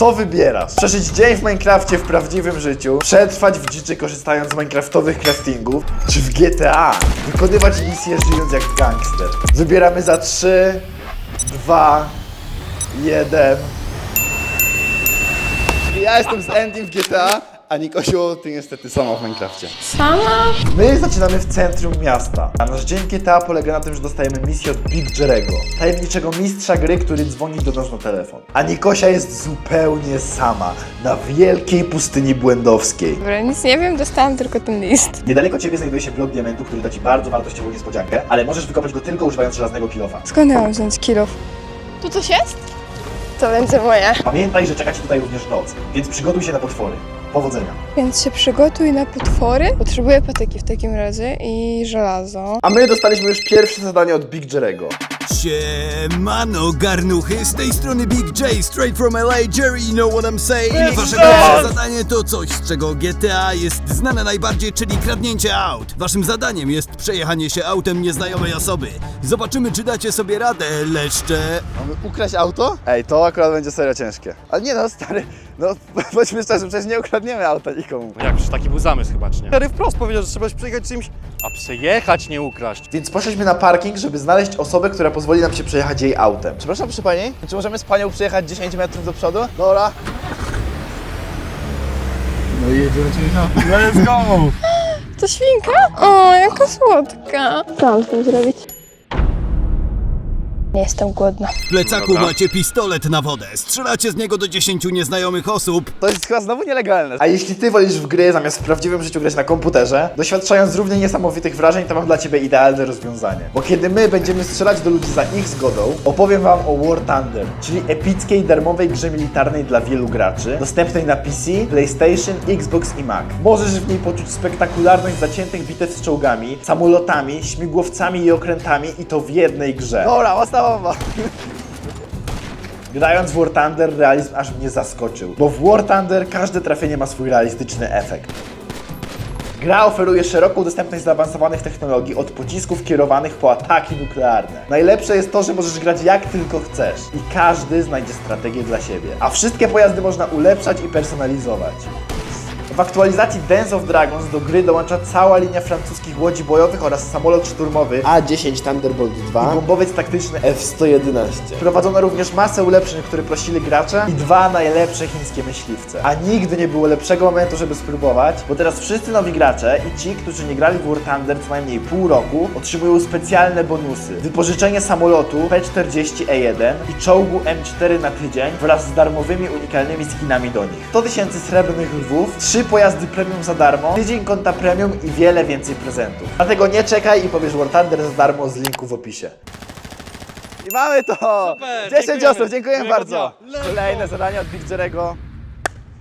Co wybierasz? Przeżyć dzień w Minecrafcie w prawdziwym życiu, przetrwać w dziczy korzystając z minecraftowych craftingów, czy w GTA wykonywać misje żyjąc jak gangster? Wybieramy za 3, 2, 1. Ja jestem z Andy w GTA, a Nikosiu, ty niestety sama w Minecrafcie. Sama? My zaczynamy w centrum miasta. A nasz dzień GTA polega na tym, że dostajemy misję od Big Jerego, tajemniczego mistrza gry, który dzwoni do nas na telefon. A Nikosia jest zupełnie sama, na wielkiej pustyni błędowskiej. Dobra, nic nie wiem, dostałam tylko ten list. Niedaleko ciebie znajduje się blok diamentu, który da ci bardzo wartościową niespodziankę, ale możesz wykopać go tylko używając żelaznego kilofa. Skąd ja mam wziąć kilo? Tu coś jest? To będzie moje. Pamiętaj, że czeka ci tutaj również noc, więc przygotuj się na potwory. Powodzenia. Więc się przygotuj na potwory. Potrzebuję patyki w takim razie i żelazo. A my dostaliśmy już pierwsze zadanie od Big Jerego. Siemano, garnuchy, z tej strony Big J, straight from LA, Jerry, you know what I'm saying? Wasze pierwsze zadanie to coś, z czego GTA jest znane najbardziej, czyli kradnięcie aut. Waszym zadaniem jest przejechanie się autem nieznajomej osoby. Zobaczymy, czy dacie sobie radę, leszcze. Mamy ukraść auto? Ej, to akurat będzie serio ciężkie. Ale nie no, stary, no bądźmy szczerzy, przecież nie ukradniemy auta nikomu. Jak, przecież taki był zamysł chyba, czy nie? Stary wprost powiedział, że trzeba przejechać czymś, a przejechać, nie ukraść. Więc poszliśmy na parking, żeby znaleźć osobę, która pozwoli nam się przejechać jej autem. Przepraszam, proszę pani, czy możemy z panią przejechać 10 metrów do przodu? Dobra. To świnka? O, jaka słodka. Co mam z tym zrobić? Nie jestem głodna. W plecaku macie pistolet na wodę. Strzelacie z niego do 10 nieznajomych osób. To jest chyba znowu nielegalne. A jeśli ty wolisz w gry zamiast w prawdziwym życiu grać na komputerze, doświadczając równie niesamowitych wrażeń, to mam dla ciebie idealne rozwiązanie. Bo kiedy my będziemy strzelać do ludzi za ich zgodą, opowiem wam o War Thunder, czyli epickiej darmowej grze militarnej dla wielu graczy, dostępnej na PC, PlayStation, Xbox i Mac. Możesz w niej poczuć spektakularność zaciętych bitew z czołgami, samolotami, śmigłowcami i okrętami i to w jednej grze. Dobra, mocna bomba. Grając w War Thunder realizm aż mnie zaskoczył, bo w War Thunder każde trafienie ma swój realistyczny efekt. Gra oferuje szeroką dostępność zaawansowanych technologii, od pocisków kierowanych po ataki nuklearne. Najlepsze jest to, że możesz grać jak tylko chcesz i każdy znajdzie strategię dla siebie. A wszystkie pojazdy można ulepszać i personalizować. W aktualizacji Dance of Dragons do gry dołącza cała linia francuskich łodzi bojowych oraz samolot szturmowy A10 Thunderbolt i 2 bombowiec taktyczny F111. Wprowadzono również masę ulepszeń, które prosili gracze i dwa najlepsze chińskie myśliwce. A nigdy nie było lepszego momentu, żeby spróbować, bo teraz wszyscy nowi gracze i ci, którzy nie grali w War Thunder co najmniej pół roku, otrzymują specjalne bonusy. Wypożyczenie samolotu P-40E1 i czołgu M4 na tydzień wraz z darmowymi, unikalnymi skinami do nich. 100 tysięcy srebrnych lwów, 3 pojazdy premium za darmo, tydzień konta premium i wiele więcej prezentów. Dlatego nie czekaj i pobierz War Thunder za darmo z linku w opisie. I mamy to! 10 dziękujemy. osób, dziękuję Miłego bardzo. dnia. Kolejne zadanie od Big Jerego.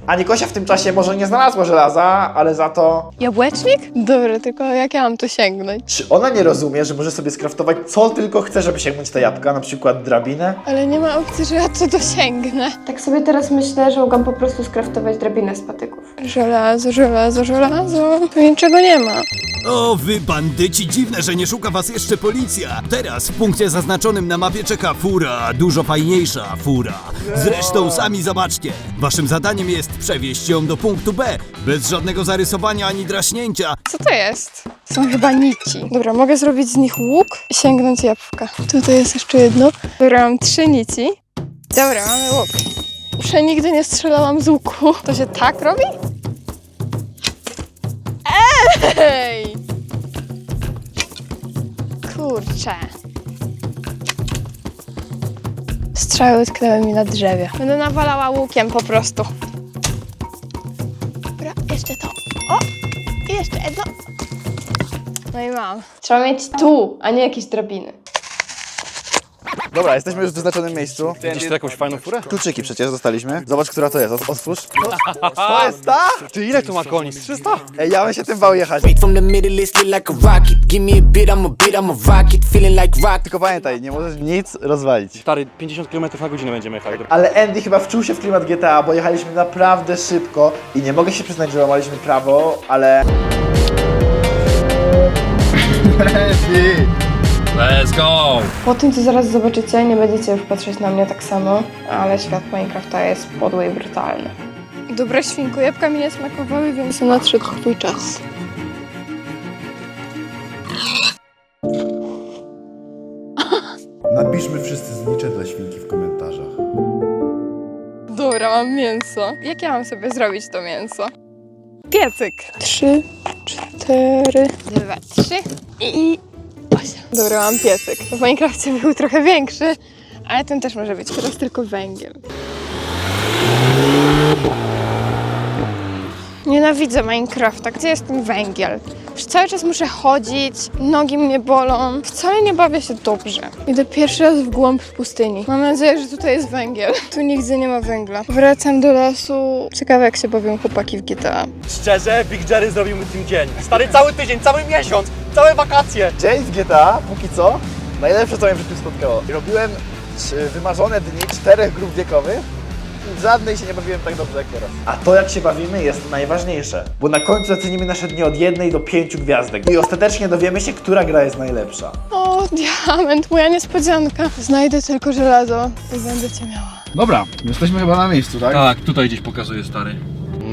A Nikosia w tym czasie może nie znalazła żelaza, ale za to... Jabłecznik? Dobra, tylko jak ja mam tu sięgnąć? Czy ona nie rozumie, że może sobie skraftować co tylko chce, żeby sięgnąć te jabłka? Na przykład drabinę? Ale nie ma opcji, że ja to dosięgnę. Tak sobie teraz myślę, że mogłam po prostu skraftować drabinę z patyków. Żelazo, żelazo, żelazo. Tu niczego nie ma. O, wy bandyci, dziwne, że nie szuka was jeszcze policja. Teraz w punkcie zaznaczonym na mapie czeka fura, dużo fajniejsza fura. Zresztą sami zobaczcie. Waszym zadaniem jest przewieźć ją do punktu B, bez żadnego zarysowania ani draśnięcia. Co to jest? Są chyba nici. Dobra, mogę zrobić z nich łuk i sięgnąć jabłka. Tutaj jest jeszcze jedno. Dobra, mam trzy nici. Dobra, mamy łuk. Jeszcze nigdy nie strzelałam z łuku. To się tak robi? Ej! Kurczę. Strzały utknęły mi na drzewie. Będę nawalała łukiem po prostu. No i mam. Trzeba mieć tu, a nie jakieś drabiny. Dobra, jesteśmy już w wyznaczonym miejscu. Widzisz tu jakąś fajną furę? Kluczyki przecież dostaliśmy. Zobacz, która to jest. Ot- Otwórz. To jest ta? Ty ile tu ma koni? Z 300? Ej, ja bym się tym bał jechać. Straight from the middle, it's lit like a rocket. Give me a bit, I'm a bit, I'm a rocket. Feeling like rock. Tylko pamiętaj, nie możesz nic rozwalić. Stary, 50 km na godzinę będziemy jechali. Ale Andy chyba wczuł się w klimat GTA, bo jechaliśmy naprawdę szybko i nie mogę się przyznać, że łamaliśmy prawo, ale... Let's go! Po tym, co zaraz zobaczycie, nie będziecie już patrzeć na mnie tak samo, ale świat Minecrafta jest podły i brutalny. Dobra, świnko, jabłka mi nie smakowały, więc nadszedł twój czas. Napiszmy wszyscy znicze dla świnki w komentarzach. Dobra, mam mięso. Jak ja mam sobie zrobić to mięso? Piecyk. Trzy, cztery, dwa, trzy i osiem. Dobra, mam piecyk. W Minecrafcie był trochę większy, ale ten też może być. Teraz tylko węgiel. Nienawidzę Minecrafta. Gdzie jest ten węgiel? Już cały czas muszę chodzić, nogi mnie bolą. Wcale nie bawię się dobrze. Idę pierwszy raz w głąb pustyni. Mam nadzieję, że tutaj jest węgiel. Tu nigdzie nie ma węgla. Wracam do lasu. Ciekawe jak się bawią chłopaki w GTA. Szczerze, Big Jerry zrobił mi tym dzień. Stary, cały tydzień, cały miesiąc, całe wakacje. Dzień w GTA, póki co, najlepsze co mnie w życiu spotkało. Robiłem trzy- wymarzone dni czterech grup wiekowych żadnej się nie bawiłem tak dobrze jak teraz. A to jak się bawimy jest najważniejsze, bo na końcu ocenimy nasze dni od jednej do pięciu gwiazdek i ostatecznie dowiemy się, która gra jest najlepsza. O, diament, moja niespodzianka. Znajdę tylko żelazo i będę cię miała. Dobra, jesteśmy chyba na miejscu, tak? Tak, tutaj gdzieś pokazuje stary.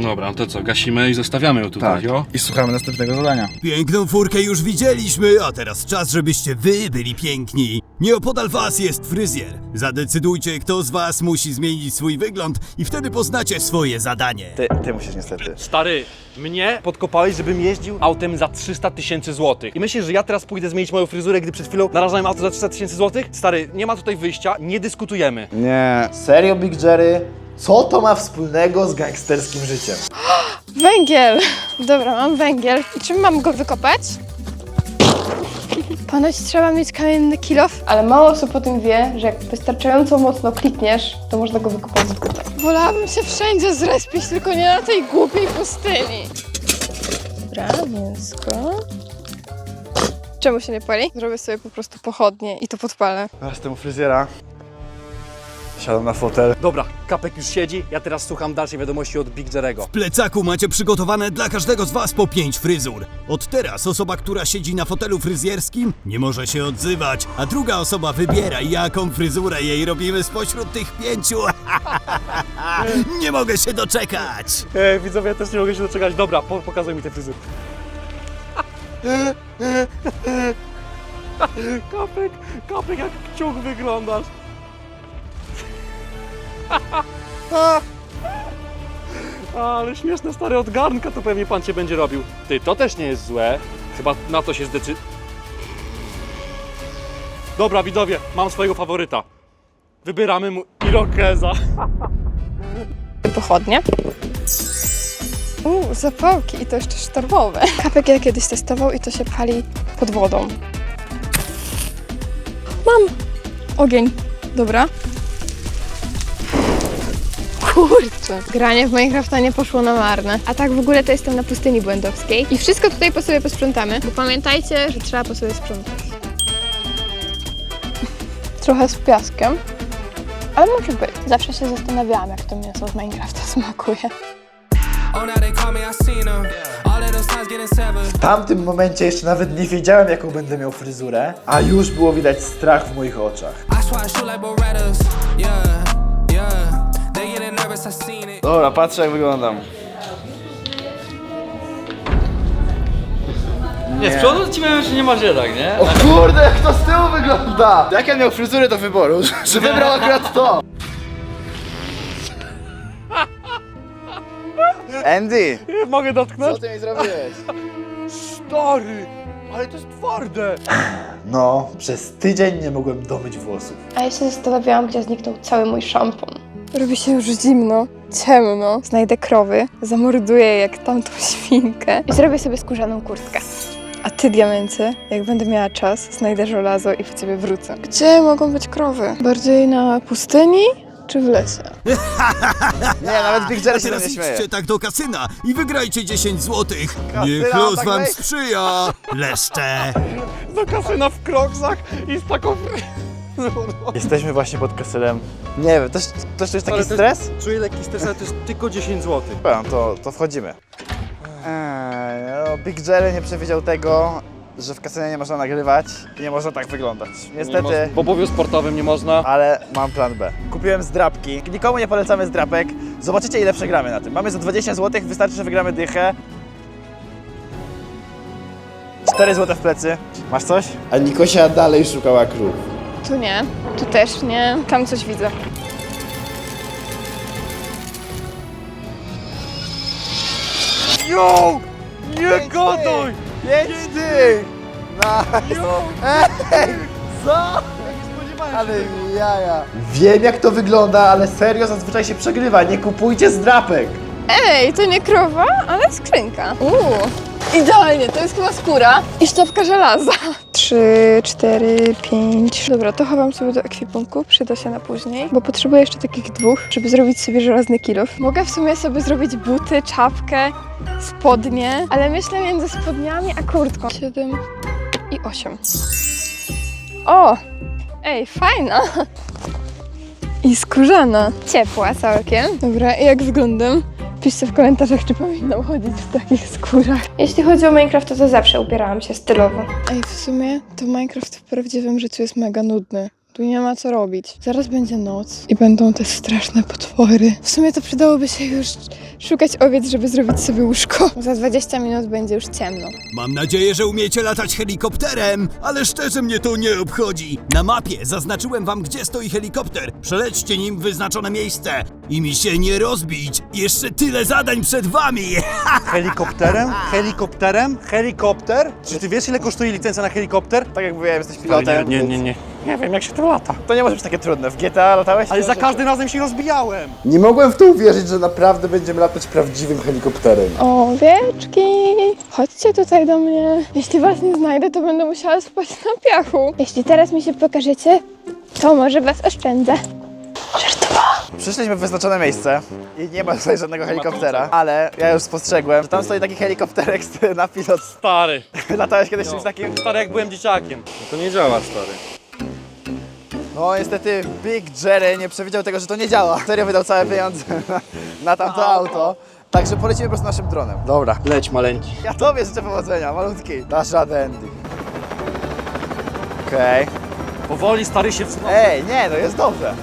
Dobra, to co, gasimy i zostawiamy ją tutaj, Tak. jo? I słuchamy następnego zadania. Piękną furkę już widzieliśmy, a teraz czas, żebyście wy byli piękni. Nieopodal was jest fryzjer. Zadecydujcie, kto z was musi zmienić swój wygląd i wtedy poznacie swoje zadanie. Ty, ty musisz niestety. Stary, mnie podkopałeś, żebym jeździł autem za 300 tysięcy złotych. I myślisz, że ja teraz pójdę zmienić moją fryzurę, gdy przed chwilą narażałem auto za 300 tysięcy złotych? Stary, nie ma tutaj wyjścia, nie dyskutujemy. Nie. Serio, Big Jerry? Co to ma wspólnego z gangsterskim życiem? Węgiel! Dobra, mam węgiel. I czym mam go wykopać? Ponoć trzeba mieć kamienny kilof. Ale mało osób o tym wie, że jak wystarczająco mocno klikniesz, to można go wykopać z buta. Wolałabym się wszędzie zrespić, tylko nie na tej głupiej pustyni. Dobra, mięsko. Czemu się nie pali? Zrobię sobie po prostu pochodnie i to podpalę. Teraz temu fryzjera. Siadam na fotel. Dobra, kapek już siedzi, ja teraz słucham dalszej wiadomości od Big Jerego. W plecaku macie przygotowane dla każdego z was po pięć fryzur. Od teraz osoba, która siedzi na fotelu fryzjerskim, nie może się odzywać, a druga osoba wybiera, jaką fryzurę jej robimy spośród tych pięciu. nie mogę się doczekać. Ej, widzowie, ja też nie mogę się doczekać. Dobra, po, pokazuj mi tę fryzurę. kapek, kapek, jak kciuk wyglądasz. Ale śmieszne stare od garnka to pewnie pan cię będzie robił. Ty, to też nie jest złe. Chyba na to się zdecyd... Dobra, widzowie, mam swojego faworyta. Wybieramy mu Irokeza. Pochodnie. Uuu, zapałki i to jeszcze sztormowe. Ja kiedyś testował i to się pali pod wodą. Mam ogień. Dobra. Kurczę. Granie w Minecrafta nie poszło na marne. A tak w ogóle to jestem na pustyni błędowskiej. I wszystko tutaj po sobie posprzątamy, bo pamiętajcie, że trzeba po sobie sprzątać. Trochę z piaskiem. Ale może być. Zawsze się zastanawiałam, jak to mięso z Minecrafta smakuje. W tamtym momencie jeszcze nawet nie wiedziałem, jaką będę miał fryzurę, a już było widać strach w moich oczach. I swear I shoot like Berettas. Yeah, yeah. Dobra, patrzę jak wyglądam. Nie, z przodu ci powiem, że nie masz jednak, nie? O kurde, jak to z tyłu wygląda! Jak ja miał fryzurę do wyboru, że wybrał akurat to! Andy, Mogę dotknąć? co ty mi zrobiłeś? Stary, ale to jest twarde. No, przez tydzień nie mogłem domyć włosów. A ja się zastanawiałam, gdzie zniknął cały mój szampon. Robi się już zimno, ciemno. Znajdę krowy, zamorduję jak tamtą świnkę i zrobię sobie skórzaną kurtkę. A ty, diamencie, jak będę miała czas, znajdę żelazo i po ciebie wrócę. Gdzie mogą być krowy? Bardziej na pustyni czy w lesie? Nie, nawet Big Jerry się teraz śmieje. idźcie tak do kasyna i wygrajcie 10 złotych. Niech Kasyna, los tak wam lej. sprzyja. Leszcze. Do kasyna w kroksach i z taką... Jesteśmy właśnie pod kaselem. Nie wiem, też, też to jest taki Ale to- stres? Czuję lekki stres, ale to jest tylko 10 zł. Dobra, to, to wchodzimy. Eee, no, Big Jerry nie przewidział tego, że w kasynie nie można nagrywać i nie można tak wyglądać. Nie Niestety, W obowie sportowym nie można. ale mam plan B. Kupiłem zdrapki. Nikomu nie polecamy zdrapek. Zobaczycie ile przegramy na tym. Mamy za 20 zł, wystarczy, że wygramy dychę. 4 zł w plecy. Masz coś? A Nikosia dalej szukała krów. Tu nie, tu też nie, tam coś widzę. Yo! Nie gotuj! Pięć dych! Nice! Ej, co? Ale jaja. Wiem jak to wygląda, ale serio zazwyczaj się przegrywa. Nie kupujcie zdrapek. Ej, to nie krowa, ale skrzynka. Uuu, idealnie, to jest chyba skóra i sztabka żelaza. Trzy, cztery, pięć. Dobra, to chowam sobie do ekwipunku, przyda się na później, bo potrzebuję jeszcze takich dwóch, żeby zrobić sobie żelazny kilof. Mogę w sumie sobie zrobić buty, czapkę, spodnie, ale myślę między spodniami a kurtką. Siedem i osiem. O! Ej, fajna! I skórzana. Ciepła całkiem. Dobra, i jak wyglądam? Piszcie w komentarzach, czy powinnam chodzić w takich skórach. Jeśli chodzi o Minecraft, to zawsze upierałam się stylowo. Ej, w sumie to Minecraft w prawdziwym życiu jest mega nudny. Tu nie ma co robić. Zaraz będzie noc i będą te straszne potwory. W sumie to przydałoby się już szukać owiec, żeby zrobić sobie łóżko. Za 20 minut będzie już ciemno. Mam nadzieję, że umiecie latać helikopterem, ale szczerze mnie to nie obchodzi. Na mapie zaznaczyłem wam, gdzie stoi helikopter. Przelećcie nim w wyznaczone miejsce i mi się nie rozbić. Jeszcze tyle zadań przed wami. Helikopterem? Helikopterem? Helikopter? Czy ty wiesz ile kosztuje licencja na helikopter? Tak jak mówiłem, jesteś Nie, pilotem. nie, nie, nie. Nie wiem jak się to lata. To nie może być takie trudne. W GTA latałeś? Ale za każdym razem się rozbijałem. Nie mogłem w to uwierzyć, że naprawdę będziemy latać prawdziwym helikopterem. Owieczki, chodźcie tutaj do mnie. Jeśli was nie znajdę, to będę musiała spać na piachu. Jeśli teraz mi się pokażecie, to może was oszczędzę. Przyszliśmy w wyznaczone miejsce i nie ma tutaj żadnego helikoptera, ale ja już spostrzegłem, że tam stoi taki helikopterek z- na pilot. Stary. Latałeś kiedyś czymś takim? Stary jak byłem dzieciakiem. To nie działa stary. No niestety Big Jerry nie przewidział tego, że to nie działa. Serio wydał całe pieniądze na, na tamto auto. Także polecimy po prostu naszym dronem. Dobra. Leć maleńki. Ja tobie życzę powodzenia, malutki. Dasz radę, Andy. Okej. Powoli stary się wsunął. Ej, nie, no jest dobrze.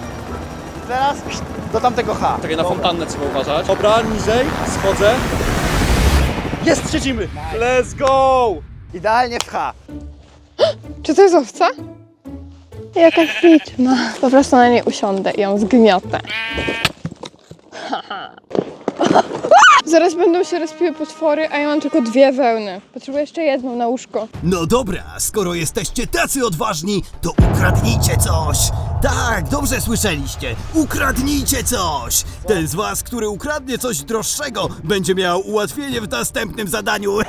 Teraz do tamtego H. Czekaj, na fontannę trzeba uważać. Dobra, niżej, schodzę. Jest, siedzimy! Let's go! Idealnie w H. Czy to jest owca? Jaka śliczna. Po prostu na niej usiądę i ją zgniotę. Zaraz będą się rozpiły potwory, a ja mam tylko dwie wełny. Potrzebuję jeszcze jedną na łóżko. No dobra, skoro jesteście tacy odważni, to ukradnijcie coś. Tak, dobrze słyszeliście. Ukradnijcie coś. Ten z was, który ukradnie coś droższego, będzie miał ułatwienie w następnym zadaniu.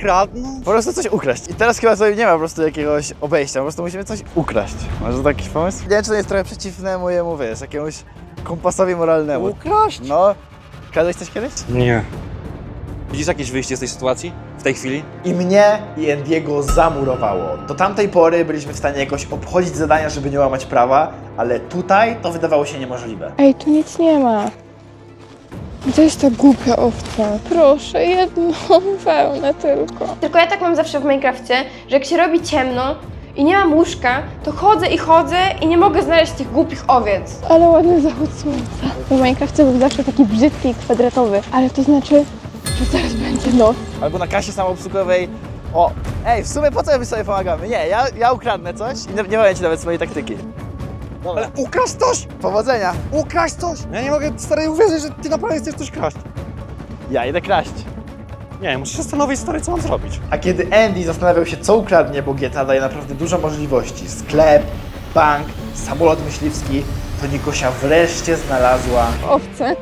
Kradną? Po prostu coś ukraść. I teraz chyba sobie nie ma po prostu jakiegoś obejścia, po prostu musimy coś ukraść. Masz taki pomysł? Nie wiem, czy to jest trochę przeciwne mojemu, wiesz, jakiemuś kompasowi moralnemu. Ukraść? No, kradłeś coś kiedyś? Nie. Widzisz jakieś wyjście z tej sytuacji? W tej chwili? I mnie i Endiego zamurowało. Do tamtej pory byliśmy w stanie jakoś obchodzić zadania, żeby nie łamać prawa, ale tutaj to wydawało się niemożliwe. Ej, tu nic nie ma. Gdzie jest ta głupia owca? Proszę, jedną wełnę tylko. Tylko ja tak mam zawsze w Minecrafcie, że jak się robi ciemno i nie mam łóżka, to chodzę i chodzę i nie mogę znaleźć tych głupich owiec. Ale ładny zachód słońca. W Minecrafcie był zawsze taki brzydki i kwadratowy, ale to znaczy, że zaraz będzie noc. Albo na kasie samoobsługowej. O, ej, w sumie po co my sobie pomagamy? Nie, ja, ja ukradnę coś i nie, nie powiem ci nawet swojej taktyki. Dobra. Ale ukraść coś! Powodzenia! Ukraść coś! Ja nie mogę stary uwierzyć, że ty naprawdę chcesz coś kraść. Ja idę kraść. Nie, muszę się zastanowić stary, co mam zrobić. A kiedy Andy zastanawiał się, co ukradnie, bo GTA daje naprawdę dużo możliwości sklep, bank, samolot myśliwski to Nikosia wreszcie znalazła. Owce.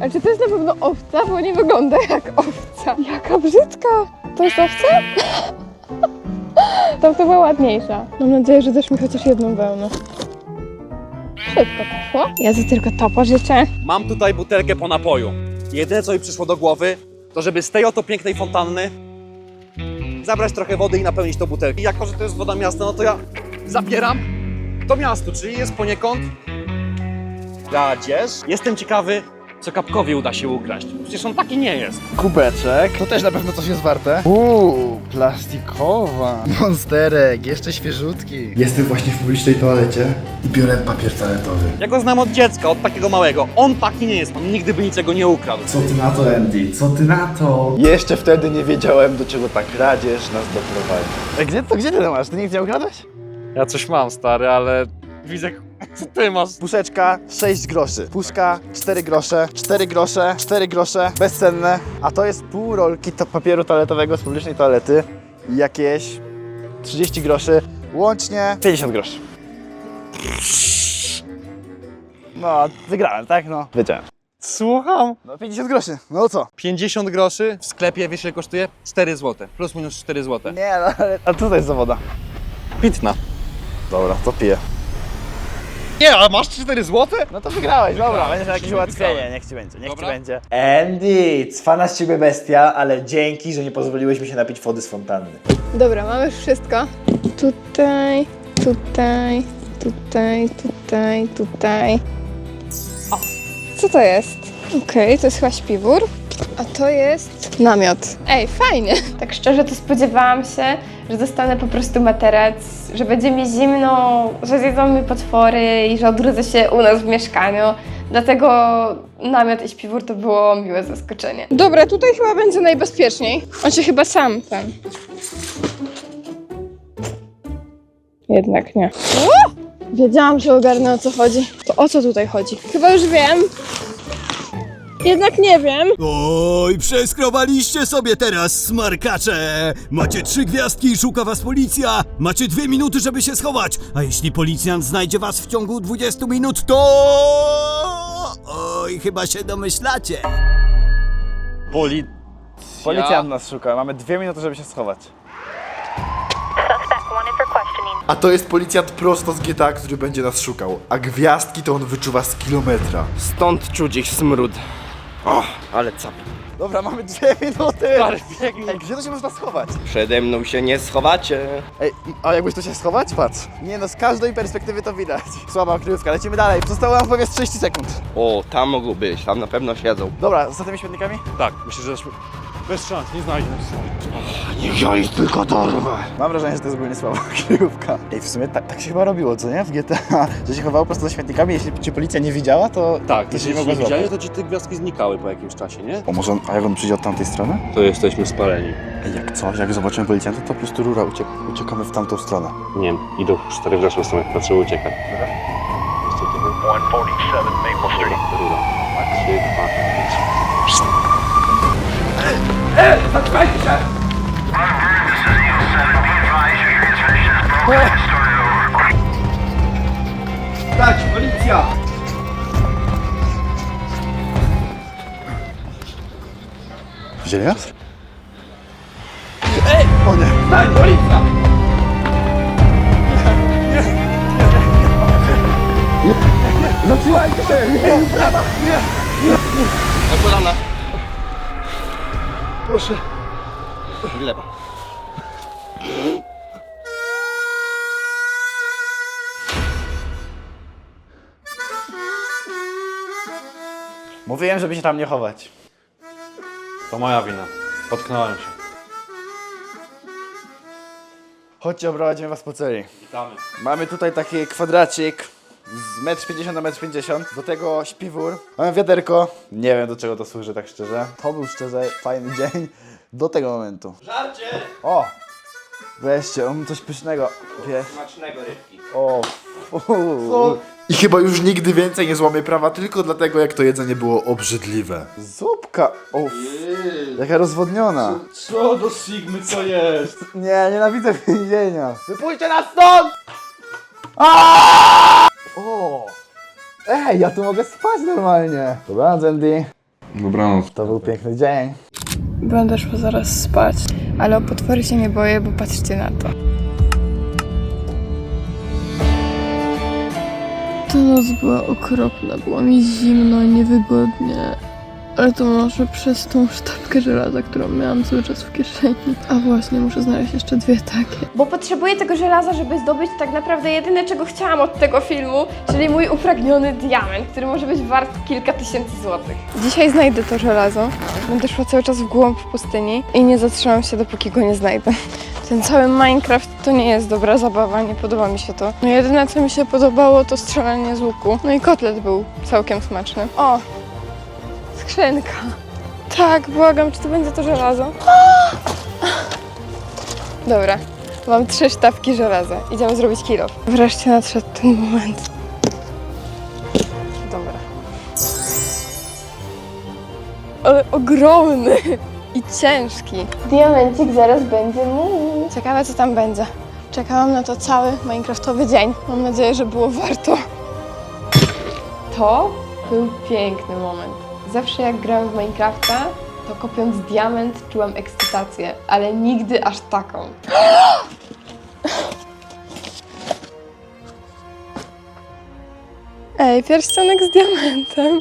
Ale czy to jest na pewno owca? Bo nie wygląda jak owca. Jaka brzydka. To jest owca? To to była ładniejsza. Mam nadzieję, że dasz mi chociaż jedną wełnę. Szybko poszło. Ja za tylko to pożyczę. Mam tutaj butelkę po napoju. Jedyne, co mi przyszło do głowy, to żeby z tej oto pięknej fontanny zabrać trochę wody i napełnić tą butelkę. I jako, że to jest woda miasta, no to ja zabieram to miasto, czyli jest poniekąd kradzież. Jestem ciekawy, co Kapkowi uda się ukraść. Przecież on taki nie jest. Kubeczek, to też na pewno coś jest warte. Uuu, plastikowa. Monsterek, jeszcze świeżutki. Jestem właśnie w publicznej toalecie i biorę papier toaletowy. Ja go znam od dziecka, od takiego małego. On taki nie jest, on nigdy by niczego nie ukradł. Co ty na to, Andy? Co ty na to? Jeszcze wtedy nie wiedziałem, do czego ta kradzież nas doprowadzi. A gdzie to, gdzie ty to masz? Ty nic nie ukradłeś? Ja coś mam, stary, ale... Widzę, co ty masz? Puszeczka 6 groszy, puszka 4 grosze, 4 grosze, 4 grosze, bezcenne. A to jest pół rolki to papieru toaletowego z publicznej toalety jakieś 30 groszy, łącznie 50 groszy. No, wygrałem, tak? No, wiedziałem. Słucham. No 50 groszy, no co? 50 groszy w sklepie, wiesz ile kosztuje? 4 zł. Plus minus 4 zł. Nie, no ale... A tutaj jest zawoda. Pitna. Dobra, to piję. Nie, ale masz 4 zł? No to wygrałeś, dobra, Wygrałem. będzie jakieś ułatwienie, niech ci będzie, niech Dobra. ci będzie. Andy, cwana z ciebie bestia, ale dzięki, że nie pozwoliłeś mi się napić wody z fontanny. Dobra, mamy już wszystko. Tutaj, tutaj, tutaj, tutaj, tutaj. O, co to jest? Okej, to jest chyba śpiwór. A to jest namiot. Ej, fajnie. Tak szczerze to spodziewałam się, że dostanę po prostu materac, że będzie mi zimno, że zjedzą mi potwory i że odrodzę się u nas w mieszkaniu. Dlatego namiot i śpiwór to było miłe zaskoczenie. Dobra, tutaj chyba będzie najbezpieczniej. On się chyba sam ten. Jednak nie. O! Wiedziałam, że ogarnę o co chodzi. To o co tutaj chodzi? Chyba już wiem. Jednak nie wiem. Oj, przeskrobaliście sobie teraz, smarkacze! Macie trzy gwiazdki i szuka was policja! Macie dwie minuty, żeby się schować! A jeśli policjant znajdzie was w ciągu 20 minut, to... Oj, chyba się domyślacie. Poli... Policjant nas szuka, mamy dwie minuty, żeby się schować. A to jest policjant prosto z GTA, który będzie nas szukał. A gwiazdki to on wyczuwa z kilometra. Stąd czuć ich smród. O, ale cap. Dobra, mamy dwie minuty! Ej, gdzie to się można schować? Przede mną się nie schowacie. Ej, a jakbyś tu się schować? Patrz. Nie no, z każdej perspektywy to widać. Słaba kryjówka, lecimy dalej. Zostało nam powiedz 30 sekund. O, tam mogą być, tam na pewno siedzą. Dobra, za tymi śmietnikami? Tak, myślę, że... Bez szans, nie znajdziesz. Ja ich tylko dorwę. Mam wrażenie, że to jest ogólnie słaba kryjówka. Ej, w sumie tak, tak się chyba robiło, co nie? W GTA, że się chowało po prostu za śmietnikami, jeśli cię policja nie widziała, to, Tak, to się jeśli nie złapać. widzieli, to ci te gwiazdki znikały po jakimś czasie, nie? O, może on, a jak on przyjdzie od tamtej strony? To jesteśmy spaleni. Ej, jak coś, jak zobaczymy policjanta, to po prostu rura, uciek, uciekamy w tamtą stronę. Nie wiem, idą cztery w naszą stronę, patrzę uciekać. 147 Maple Street. Rura. Trzy, dwa, Dać, policja! Widzieli nas? Ej! O nie! Daj, policja! Zatrzymajcie się! Na kolana. Proszę. Lewo. Mówiłem, żeby się tam nie chować. To moja wina. Potknąłem się. Chodźcie, oprowadzimy was po celi. Witamy. Mamy tutaj taki kwadracik z 1,50 m na 1,50 m. Do tego śpiwór. Mamy wiaderko. Nie wiem do czego to służy, tak szczerze. To był szczerze fajny dzień do tego momentu. Żarcie! O! Weźcie, on coś pysznego. Wie. Smacznego rybki. O! I chyba już nigdy więcej nie złamię prawa tylko dlatego, jak to jedzenie było obrzydliwe. Zupka! O! Jaka rozwodniona. Co do Sigmy, co jest? Nie, nienawidzę więzienia. Wypuśćcie nas stąd! Aaaa! O! Ej, ja tu mogę spać normalnie. Dobranoc, Andy. Dobranoc. To był piękny dzień. Będę szła zaraz spać. Ale o potwory się nie boję, bo patrzcie na to. Ta noc była okropna, było mi zimno, niewygodnie. Ale to może przez tą sztabkę żelaza, którą miałam cały czas w kieszeni. A właśnie, muszę znaleźć jeszcze dwie takie. Bo potrzebuję tego żelaza, żeby zdobyć tak naprawdę jedyne, czego chciałam od tego filmu, czyli mój upragniony diament, który może być wart kilka tysięcy złotych. Dzisiaj znajdę to żelazo. Będę szła cały czas w głąb pustyni i nie zatrzymam się, dopóki go nie znajdę. Ten cały Minecraft to nie jest dobra zabawa, nie podoba mi się to. No jedyne, co mi się podobało, to strzelanie z łuku. No i kotlet był całkiem smaczny. O! Skrzynka. Tak, błagam, czy to będzie to żelazo? Dobra, mam trzy sztabki żelaza. Idziemy zrobić kilo. Wreszcie nadszedł ten moment. Dobra. Ale ogromny i ciężki. Diamencik zaraz będzie mój. Ciekawe, co tam będzie. Czekałam na to cały Minecraftowy dzień. Mam nadzieję, że było warto. To był piękny moment. Zawsze jak grałam w Minecrafta, to kopiąc diament czułam ekscytację, ale nigdy aż taką. Ej, pierścionek z diamentem.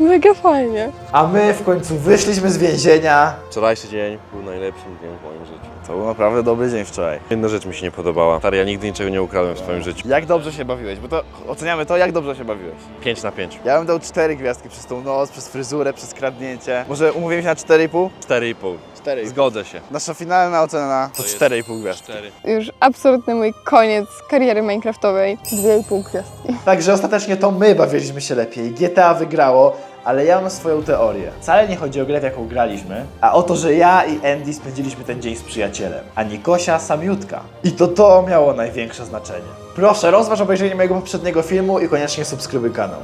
Mega fajnie. A my w końcu wyszliśmy z więzienia. Wczorajszy dzień był najlepszym dniem w moim życiu. To był naprawdę dobry dzień wczoraj. Jedna rzecz mi się nie podobała. Stary, ja nigdy niczego nie ukradłem w swoim życiu. Jak dobrze się bawiłeś, bo to oceniamy to, jak dobrze się bawiłeś. 5 na 5. Ja bym dał cztery gwiazdki przez tą noc, przez fryzurę, przez kradnięcie. Może umówimy się na 4,5? 4,5. 4,5. Zgodzę się. Nasza finalna ocena to, To jest 4,5 gwiazdki. 4. Już absolutny mój koniec kariery Minecraftowej. Dwie i pół gwiazdki. Także ostatecznie to my bawiliśmy się lepiej. GTA wygrało, ale ja mam swoją teorię. Wcale nie chodzi o grę, w jaką graliśmy, a o to, że ja i Andy spędziliśmy ten dzień z przyjacielem, a Nikosia samiutka. I to to miało największe znaczenie. Proszę, rozważ obejrzenie mojego poprzedniego filmu i koniecznie subskrybuj kanał.